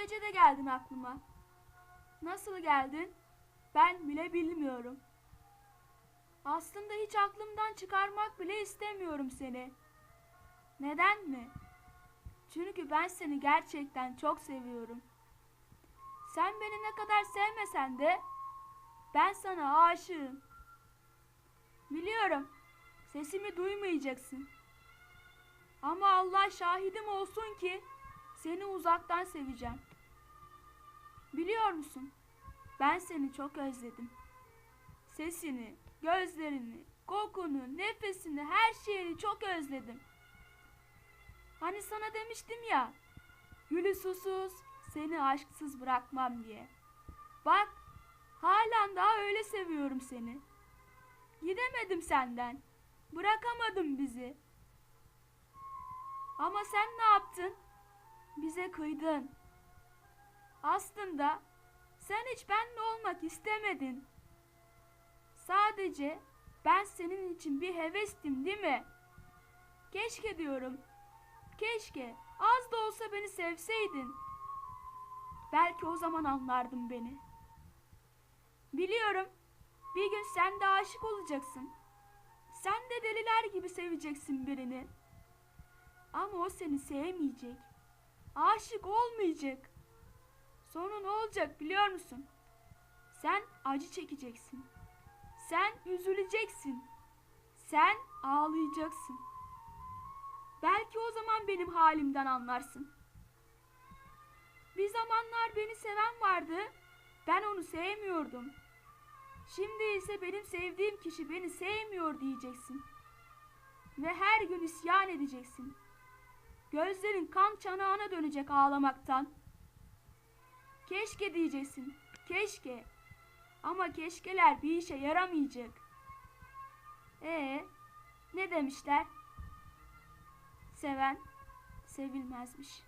gece de geldin aklıma. Nasıl geldin? Ben bile bilmiyorum. Aslında hiç aklımdan çıkarmak bile istemiyorum seni. Neden mi? Çünkü ben seni gerçekten çok seviyorum. Sen beni ne kadar sevmesen de ben sana aşığım. Biliyorum. Sesimi duymayacaksın. Ama Allah şahidim olsun ki seni uzaktan seveceğim. Biliyor musun? Ben seni çok özledim. Sesini, gözlerini, kokunu, nefesini, her şeyini çok özledim. Hani sana demiştim ya, gülü susuz, seni aşksız bırakmam diye. Bak, halen daha öyle seviyorum seni. Gidemedim senden. Bırakamadım bizi. Ama sen ne yaptın? Bize kıydın. Aslında sen hiç benle olmak istemedin. Sadece ben senin için bir hevestim değil mi? Keşke diyorum. Keşke az da olsa beni sevseydin. Belki o zaman anlardın beni. Biliyorum. Bir gün sen de aşık olacaksın. Sen de deliler gibi seveceksin birini. Ama o seni sevmeyecek. Aşık olmayacak. Sonu ne olacak biliyor musun? Sen acı çekeceksin. Sen üzüleceksin. Sen ağlayacaksın. Belki o zaman benim halimden anlarsın. Bir zamanlar beni seven vardı. Ben onu sevmiyordum. Şimdi ise benim sevdiğim kişi beni sevmiyor diyeceksin. Ve her gün isyan edeceksin. Gözlerin kan çanağına dönecek ağlamaktan. Keşke diyeceksin. Keşke. Ama keşkeler bir işe yaramayacak. Ee, ne demişler? Seven sevilmezmiş.